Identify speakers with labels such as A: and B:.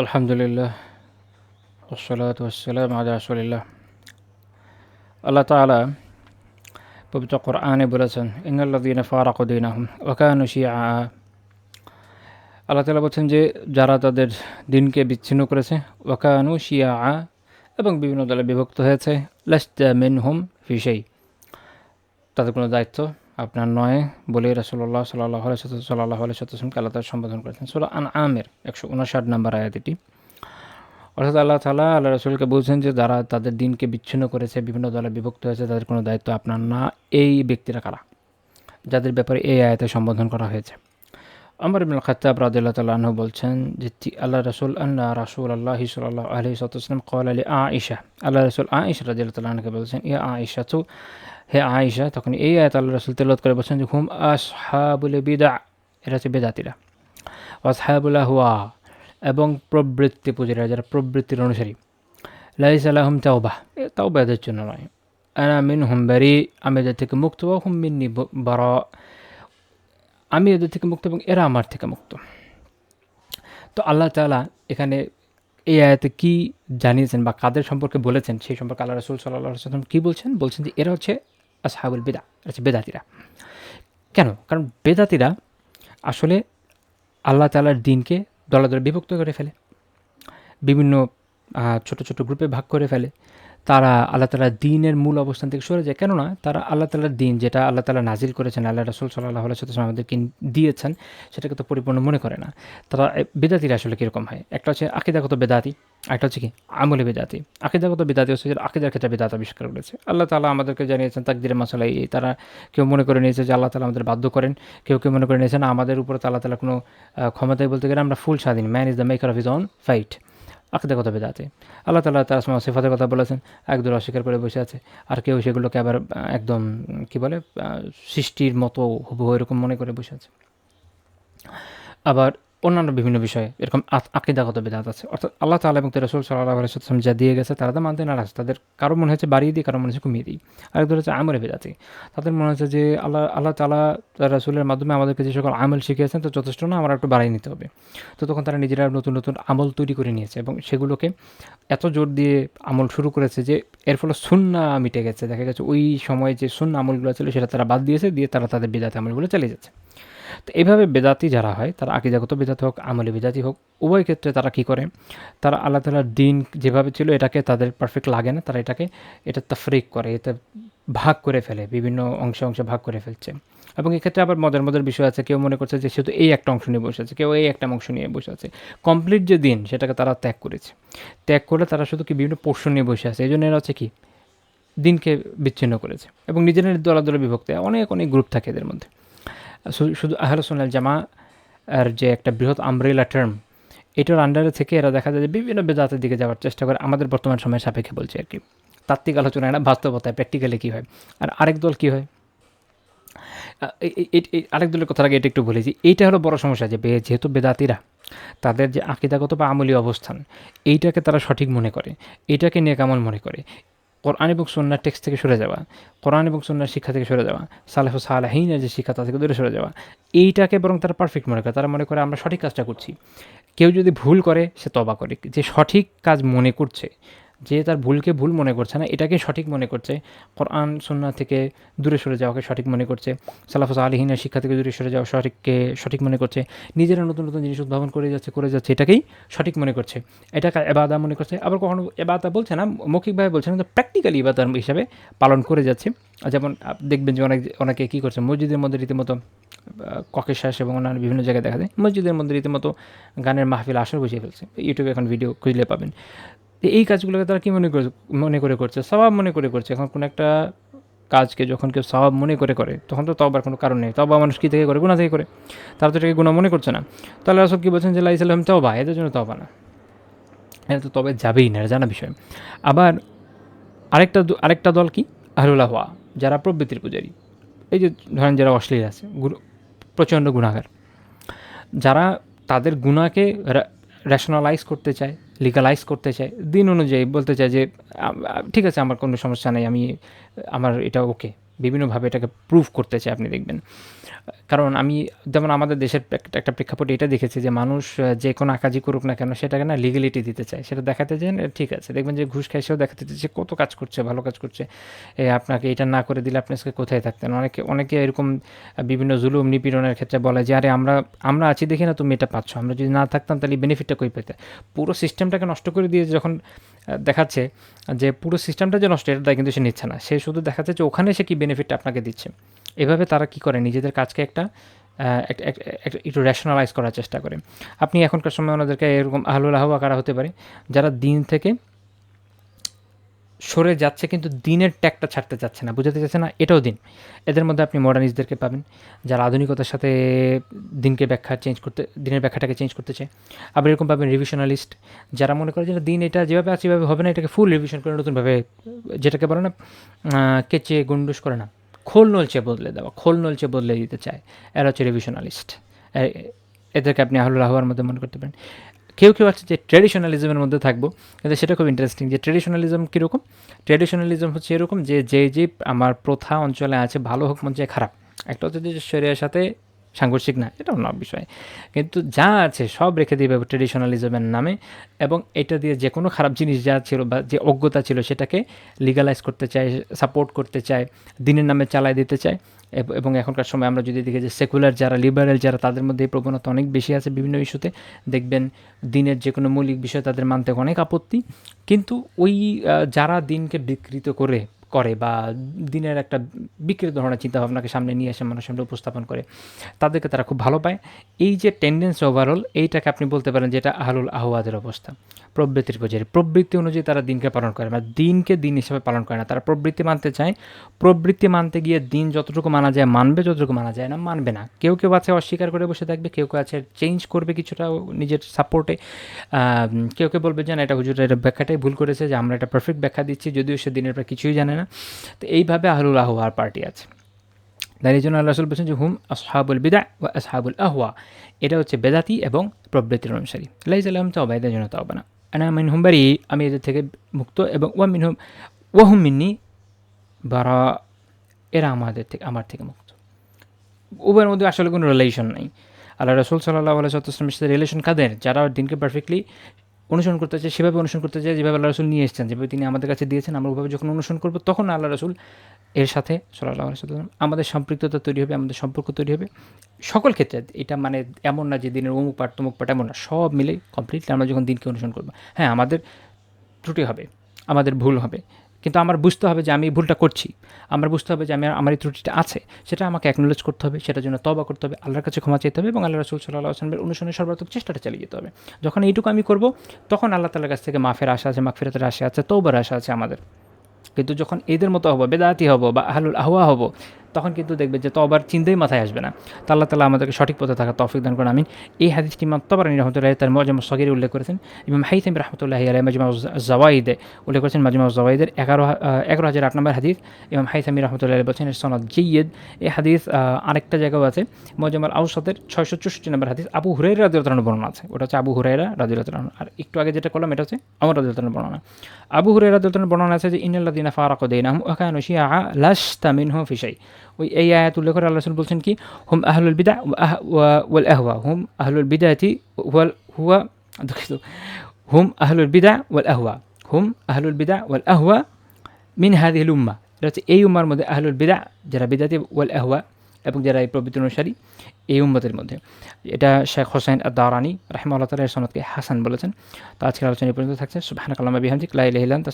A: আলহামদুলিল্লাহ ওসলাত ওসালাম আলা রসুলিল্লাহ আল্লাহ তালা পবিত্র কোরআনে বলেছেন ইন্নাল্লাদিন ফারাকুদ্দিন আহম ওকানু শিয়া আল্লাহ তালা বলছেন যে, যারা তাদের দিনকে বিচ্ছিন্ন করেছে ওকানু শিয়া এবং বিভিন্ন দলে বিভক্ত হয়েছে, লাস্তা মিন হোম ফিসেই তাদের কোনো দায়িত্ব আপনার নয় বলে রাসুল্লাহ সাল্লাহ সাল্লাহ আলাইসাল্লামকে আল্লাহ তালা সম্বোধন করেছেন। সোলা আন আমের একশো উনষাট নাম্বার আয়াত এটি অর্থাৎ আল্লাহ তালা আল্লাহ রসুলকে বলছেন যে, যারা তাদের দিনকে বিচ্ছিন্ন করেছে, বিভিন্ন দলে বিভক্ত হয়েছে, তাদের কোনো দায়িত্ব আপনার না, এই ব্যক্তিরা কারা? যাদের ব্যাপারে এই আয়াতে সম্বোধন করা হয়েছে। আমর ইবিন খাত্তাব রাদিল্লাহ তাল্লাহ বলছেন যে আল্লাহ রসুল আল্লাহ রাসুল আল্লাহ সাল্লাহ আলহি সালাম কল আলী আ ইশা আল্লাহ রসুল আ ইশা রাদিল্লাহ তাল্লাহকে বলছেন ইয়া আ ইশা তো হে আয়েশা, তখন এই আয়াত আল্লাহ রসুল তেলত করে বলছেন যে, হুম আসহাবুল বিদা এরা হচ্ছে বেদাতিরা আসহাবুল্লাহ হুয়া এবং প্রবৃত্তি পূজারীরা, যারা প্রবৃত্তির অনুসারী। লাইস আলাহম তাওবাহ এ তাওবা এদের জন্য নয়। আনা মিন হুম বারি আমি এদের থেকে মুক্ত বা হুম মিন্নি বর আমি এদের থেকে মুক্ত এবং এরা আমার থেকে মুক্ত। তো আল্লাহ তালা এখানে এই আয়াতে কী জানিয়েছেন বা কাদের সম্পর্কে বলেছেন, সেই সম্পর্কে আল্লাহ রসুল সাল্লাহ সাল্লাম কী বলছেন? বলছেন যে এরা হচ্ছে আসহাবুল বেদা হচ্ছে বেদাতিরা। কেন? কারণ বেদাতিরা আসলে আল্লাহ তালার দিনকে দলা দলে বিভক্ত করে ফেলে। বিভিন্ন ছোট ছোট গ্রুপে ভাগ করে ফেলে। তারা আল্লাহ তালার দিনের মূল অবস্থান থেকে সরে যায়। কেননা তারা আল্লাহ তালার দিন যেটা আল্লাহ তালা নাজিল করেছেন, আল্লাহ রসুল সাল্লাহ সাল্লাম আমাদেরকে দিয়েছেন, সেটাকে তো পরিপূর্ণ মনে করে না। তারা বেদাতিরা আসলে কীরকম হয়? একটা হচ্ছে আকিদাগত বেদাতি একটা হচ্ছে কি আমলে বেদাতি। আকিদাগত বেদাতি হচ্ছে যে আকিদার ক্ষেত্রে বেদাত আবিষ্কার করেছে। আল্লাহ তালা আমাদেরকে জানিয়েছেন তাকদিরের মশলা এই তারা কেউ মনে করে নিয়েছে যে আল্লাহ তালা আমাদের বাধ্য করেন। কেউ কেউ মনে করে নিয়েছেন আমাদের উপর তাল্লাহ তালা কোনো ক্ষমতায় বলতে গেলে আমরা ফুল স্বাধীন। Man is the maker of is on fight আকিদা কথা বেদাতে। আল্লাহ তালা তার আসমা সেফাতের কথা বলেছেন একদল অস্বীকার করে বসে আছে। আর কেউ সেগুলোকে আবার একদম, কি বলে সৃষ্টির মতো হুবহু এরকম মনে করে বসে আছে। আবার অন্যান্য বিভিন্ন বিষয়ে এরকম আকিদাগত বেদাত আছে। অর্থাৎ আল্লাহ তালা এবং রসুল সাল্লাহ আলাইসাল্লাম যা দিয়ে গেছে, তারা তো মানতে নারাজ। তাদের কারও মনে হচ্ছে বাড়িয়ে দিই, কারও মনে হচ্ছে কমিয়ে দিই। আরেকদের হচ্ছে আমলে বেদাতি। তাদের মনে হচ্ছে যে আল্লাহ আল্লাহ তালা রসুলের মাধ্যমে আমাদেরকে যে সকল আমল শিখিয়েছেন, তো যথেষ্ট না, আমরা একটু বাড়িয়ে নিতে হবে। তো তখন তারা নিজেরা নতুন নতুন আমল তৈরি করে নিয়েছে এবং সেগুলোকে এত জোর দিয়ে আমল শুরু করেছে যে এর ফলে সুন্না মিটে গেছে। দেখা গেছে ওই সময় যে শূন্য আমলগুলো ছিল, সেটা তারা বাদ দিয়েছে, দিয়ে তারা তাদের বেদাতি আমলগুলো চালিয়ে যাচ্ছে। তো এইভাবে বেদাতি যারা হয়, তারা আকিদাগত বেদাতি হোক, আমলি বেদাতি হোক, উভয় ক্ষেত্রে তারা কি করে? তারা আল্লাহ তালার দিন যেভাবে ছিল, এটাকে তাদের পারফেক্ট লাগে না। তারা এটাকে, এটা তাফরিক করে, এটা ভাগ করে ফেলে, বিভিন্ন অংশে অংশে ভাগ করে ফেলছে। এবং এক্ষেত্রে আবার মজার মজার বিষয় আছে। কেউ মনে করছে যে শুধু এই একটা অংশ নিয়ে বসে আছে, কেউ এই একটা অংশ নিয়ে বসে আছে। কমপ্লিট যে দিন, সেটাকে তারা ত্যাগ করেছে। ত্যাগ করে তারা শুধু কি বিভিন্ন পোর্শন নিয়ে বসে আছে। এই জন্য এরা হচ্ছে কি? দিনকে বিচ্ছিন্ন করেছে। এবং নিজেদের দলাদলে বিভক্ত অনেক অনেক গ্রুপ থাকে এদের মধ্যে। শুধু আহলসোনাল জামা আর যে একটা বৃহৎ আমব্রেলা টার্ম এটার আন্ডারে থেকে এরা দেখা যায় যে বিভিন্ন বেদাতের দিকে যাওয়ার চেষ্টা করে, আমাদের বর্তমান সময়ের সাপেক্ষে বলছে আর কি। তাত্ত্বিক আলোচনায় না, বাস্তবতায় প্র্যাকটিক্যালি কী হয়? আর আরেক দল কী হয়? আরেক দলের কথার আগে এটা একটু বলেছি এইটা হলো বড় সমস্যা যে যেহেতু বেদাতিরা, তাদের যে আকিদাগত বা আমলি অবস্থান, এইটাকে তারা সঠিক মনে করে এইটাকে নিয়ে কেমন মনে করে কোরআন এবং সন্ন্যার টেক্স থেকে সরে যাওয়া, কোরআন এবং সন্ন্যার শিক্ষা থেকে সরে যাওয়া, সালেহ সালাহিনের যে শিক্ষা তা থেকে দূরে সরে যাওয়া, এইটাকে বরং তারা পারফেক্ট মনে করে। তারা মনে করে আমরা সঠিক কাজটা করছি। কেউ যদি ভুল করে, সে তবা করে। যে সঠিক কাজ মনে করছে যে তার ভুলকে ভুল মনে করছে না, এটাকে সঠিক মনে করছে। কোরআন সন্না থেকে দূরে সরে যাওয়াকে সঠিক মনে করছে। সালাফুস আলহিনের শিক্ষা থেকে দূরে সরে যাওয়া সঠিককে সঠিক মনে করছে। নিজেরা নতুন নতুন জিনিস উদ্ভাবন করে যাচ্ছে করে যাচ্ছে, এটাকেই সঠিক মনে করছে। এটাকে এবাদা মনে করছে। আবার কখনো এবাদা বলছে না, মৌখিকভাবে বলছে না প্র্যাকটিক্যালি এবাদার হিসাবে পালন করে যাচ্ছে। যেমন দেখবেন যে অনেক, অনেকে কী করছে, মসজিদের মধ্যে রীতিমতো ককের শ্বাস এবং অন্যান্য বিভিন্ন জায়গায় দেখা যায়, মসজিদের মধ্যে রীতিমতো গানের মাহফিল আসর বসিয়ে ফেলছে। ইউটিউবে এখন ভিডিও খুঁজলে পাবেন। এই কাজগুলোকে তারা কী মনে করে মনে করে করছে? স্বভাব মনে করে করছে। এখন কোনো একটা কাজকে যখন কেউ স্বভাব মনে করে করে, তখন তো তবার কোনো কারণ নেই। তবা মানুষ কী থেকে করে? গুণা থেকে করে। তারা তো এটাকে গুণা মনে করছে না। তাহলে আসলে কী বলছেন যে লাইসালাম তবা এদের জন্য তবা না। এটা তো তবে যাবেই না জানা বিষয়। আবার আরেকটা আরেকটা দল কি? আহরুল্লাহ হওয়া যারা প্রবৃত্তির পূজারী। এই যে ধরেন যারা অশ্লীল আছে প্রচণ্ড গুণাগার যারা তাদের গুণাকে রেশনালাইজ করতে চায় লিগালাইজ করতে চায় দিন অনুযায়ী বলতে চায় যে ঠিক আছে, আমার কোনো সমস্যা নেই, আমি, আমার এটা ওকে বিভিন্নভাবে এটাকে প্রুভ করতে চায় আপনি দেখবেন। কারণ আমি যেমন আমাদের দেশের একটা প্রেক্ষাপটে এটা দেখেছি যে মানুষ যে কোনো আকাজি করুক না কেন সেটাকে না লিগেলিটি দিতে চায়। সেটা দেখাতে চায় না, ঠিক আছে। দেখবেন যে ঘুষ খাইছেও দেখাতে চাইছে কত কাজ করছে ভালো কাজ করছে। এ আপনাকে এটা না করে দিলে আপনি আজকে কোথায় থাকতেন? অনেকে অনেকে এরকম বিভিন্ন জুলুম নিপীড়নের ক্ষেত্রে বলে যে আরে আমরা আমরা আছি দেখি না তুমি এটা পাচ্ছ। আমরা যদি না থাকতাম তাহলে বেনিফিটটা কই পেতে? পুরো সিস্টেমটাকে নষ্ট করে দিয়ে যখন দেখাচ্ছে যে পুরো সিস্টেমটা যে নষ্ট এটা কিন্তু সে নিচ্ছে না। সে শুধু দেখাচ্ছে যে ওখানে সে কী বেনিফিটটা আপনাকে দিচ্ছে। এভাবে তারা কি করে? নিজেদের কাজকে একটা একটু রেশনালাইজ করার চেষ্টা করে। আপনি এখনকার সময় ওনাদেরকে এরকম আহলুল আহওয়া কারা হতে পারে, যারা দিন থেকে সরে যাচ্ছে কিন্তু দিনের ট্যাগটা ছাড়তে চাচ্ছে না, বুঝাতে চাচ্ছে না, এটাও দিন। এদের মধ্যে আপনি মডার্নিস্টদেরকে পাবেন, যারা আধুনিকতার সাথে দিনকে ব্যাখ্যা চেঞ্জ করতে, দিনের ব্যাখ্যাটাকে চেঞ্জ করতে চায়। আবার এরকম পাবেন রিভিশনালিস্ট যারা মনে করে যে দিন এটা যেভাবে আছে এভাবে হবে না, এটাকে ফুল রিভিশন করে নতুনভাবে, যেটাকে বলে না কেচে গুন্ডুস করে না। খোল নলচে বদলে দেওয়া, খোল নলচে বদলে দিতে চায়। এরা হচ্ছে রিভিশনালিস্ট এদেরকে আপনি আহলুল আহওয়ার মধ্যে মনে করতে পারেন। কেউ কেউ আছে যে ট্র্যাডিশনালিজমের মধ্যে থাকব, কিন্তু সেটা খুব ইন্টারেস্টিং যে ট্র্যাডিশনালিজম কীরকম? ট্র্যাডিশনালিজম হচ্ছে এরকম যে যে যে আমার প্রথা অঞ্চলে আছে, ভালো হোক চায় খারাপ। একটা হচ্ছে যে শরীরের সাথে সাংঘর্ষিক না, এটা অন্য বিষয়। কিন্তু যা আছে সব রেখে দিবে ট্রেডিশনালিজমের নামে এবং এটা দিয়ে যে কোনো খারাপ জিনিস যা ছিল বা যে অজ্ঞতা ছিল সেটাকে লিগালাইজ করতে চায় সাপোর্ট করতে চায়, দিনের নামে চালায় দিতে চায়। এব- এখনকার সময় আমরা যদি দেখি যে সেকুলার যারা লিবারেল যারা, তাদের মধ্যে এই প্রবণতা অনেক বেশি আছে বিভিন্ন ইস্যুতে। দেখবেন দিনের যে কোনো মৌলিক বিষয় তাদের মানতে অনেক আপত্তি। কিন্তু ওই যারা দিনকে বিকৃত করে করে বা দিনের একটা বিকৃত ধরনের চিন্তাভাবনাকে সামনে নিয়ে এসে মানুষের সামনে উপস্থাপন করে, তাদেরকে তারা খুব ভালো পায়। এই যে টেন্ডেন্সি ওভারঅল এইটাকে আপনি বলতে পারেন যে এটা আহলুল আহওয়াদের অবস্থা। প্রবৃত্তির পর্যায়ে, প্রবৃত্তি অনুযায়ী তারা দিনকে পালন করে না, দিনকে দিন হিসেবে পালন করে না। তারা প্রবৃত্তি মানতে চায়। প্রবৃত্তি মানতে গিয়ে দিন যতটুকু মানা যায় মানবে, যতটুকু মানা যায় না মানবে না। কেউ কেউ আছে অস্বীকার করে বসে থাকবে, কেউ কেউ আছে চেঞ্জ করবে কিছুটা নিজের সাপোর্টে কেউ কেউ বলবে যে না, এটা হুজুর, এটা ব্যাখ্যাটাই ভুল করেছে যে আমরা এটা পারফেক্ট ব্যাখ্যা দিচ্ছি, যদিও সে দিনের পর কিছুই জানে না। তো এইভাবে আহলুল আহওয়ার পার্টি আছে। তাই এই জন্য আল্লাহ রসুল বলছেন যে, হুম, আসহাবুল বিদা ও আসহাবুল আহওয়া। এটা হচ্ছে বেদাতি এবং প্রবৃত্তির অনুসারী। লাইজ আলহাম তবা এদের জন্য তবা না। আনা মিন হুম বারি, আমি এদের থেকে মুক্ত এবং ওয়া মিন হুম ওয়াহুম মিন্নি, বারা, এরা আমাদের থেকে, আমার থেকে মুক্ত। উভয়ের মধ্যে আসলে কোনো রিলেশন নেই। আল্লাহ রসুল সাল্লাহ আলাইসালামের সাথে রিলেশন কাদের? যারা দিনকে পারফেক্টলি অনুসরণ করতে চাই সেভাবে অনুসরণ করতে চাই যেভাবে আল্লাহ রসুল নিয়ে এসেছেন, যেভাবে তিনি আমাদের কাছে দিয়েছেন, আমরা ওভাবে যখন অনুসরণ করব তখন আল্লাহ রসুল এর সাথে সাল্লাহ আলাইসাল্লাম আমাদের সম্পৃক্ততা তৈরি হবে, আমাদের সম্পর্ক তৈরি হবে। সকল ক্ষেত্রে এটা মানে এমন না যে দিনের অমুক পাট তমুক পাট এমন না, সব মিলে কমপ্লিটলি আমরা যখন দিনকে অনুসরণ করব হ্যাঁ আমাদের ত্রুটি হবে, আমাদের ভুল হবে। কিন্তু আমার বুঝতে হবে যে আমি ভুলটা করছি। আমার বুঝতে হবে যে আমি আমার এই ত্রুটিটা আছে। সেটা আমাকে অ্যাকনোলেজ করতে হবে, সেটার জন্য তবা করতে হবে, আল্লাহর কাছে ক্ষমা চাইতে হবে এবং আল্লাহ রসুল সাল্লাহ আসলামের অনুসরণের সর্বাত্মক চেষ্টাটা চালিয়ে যেতে হবে। যখন এইটুকু আমি করব, তখন আল্লাহ তালার কাছ থেকে মাফের আশা আছে, মাগফিরাতের আশা আছে তৌবার আশা আছে আমাদের। কিন্তু যখন এদের মতো হব, বেদাতি হব বা আহলুল আহওয়া হব তখন কিন্তু দেখবে যে তবার চিন্তাই মাথায় আসবে না। তা আল্লাহ তালা আমাদেরকে সঠিক পথে থাকা তৌফিক দান করেন, আমিন। এই হাদিসটি ইমাম তবরানি রহমতুল্লাহ তার মজমা সগির উল্লেখ করেছেন। ইমাম হাইতাম রহমতুল্লাহ আলাই মজমা জওয়াইদে উল্লেখ করেছেন মজমা জওয়াইদের এগারো এগারো হাজার আট নম্বর হাদিস। ইমাম হাইতামি রহমতুল্লাহ আলাই বলছেন সনদ জিয়দ এই হাদিস আরেকটা জায়গাও আছে মজমাল আউসাদের ছয়শো চৌষট্টি নম্বর হাদিস। আবু হুরাইরা রাদিউল্লাহ বর্ণনা আছে। ওটা হচ্ছে আবু হুরাইরা রাদিউল্লাহ আর একটু আগে যেটা করলাম, এটা হচ্ছে আমার রাদিউল্লাহ বর্ণনা। আবু হুরাইরা রাদিউল্লাহ বর্ণনা আছে যে ইন্নাল্লাদিনা ফারাকু দেইনাহুম ওয়া কানু শিয়া লাস্তা মিনহুম ফি শাই। ওই এই আয়াত উল্লেখ করে আল্লাহ রাসূল বলছেন কি, হুম আহলুল বিদা ওয়াল আহওয়া, হুম আহলুল বিদাতি ওয়াল হুয়া, দুঃখিত, হুম আহলুল বিদা ওয়াল আহওয়া, হুম আহলুল বিদা ওয়াল আহওয়া মিন হাদিহিল উম্মা এটা হচ্ছে এই উম্মার মধ্যে আহলুল বিদা যারা বিদাতি ওয়াল আহওয়া এবং যারা এই পবিত্র অনুসারী, এই উম্মতের মধ্যে। এটা শেখ হোসেন আদারানি রাহিমাল্লাহ তালের সনদকে হাসান বলেছেন। তো আজকের আলোচনা পর্যন্ত থাকছে। সুবহানাকাল্লাহু ওয়া বিহামদিক, লা ইলাহা ইল্লা আনতা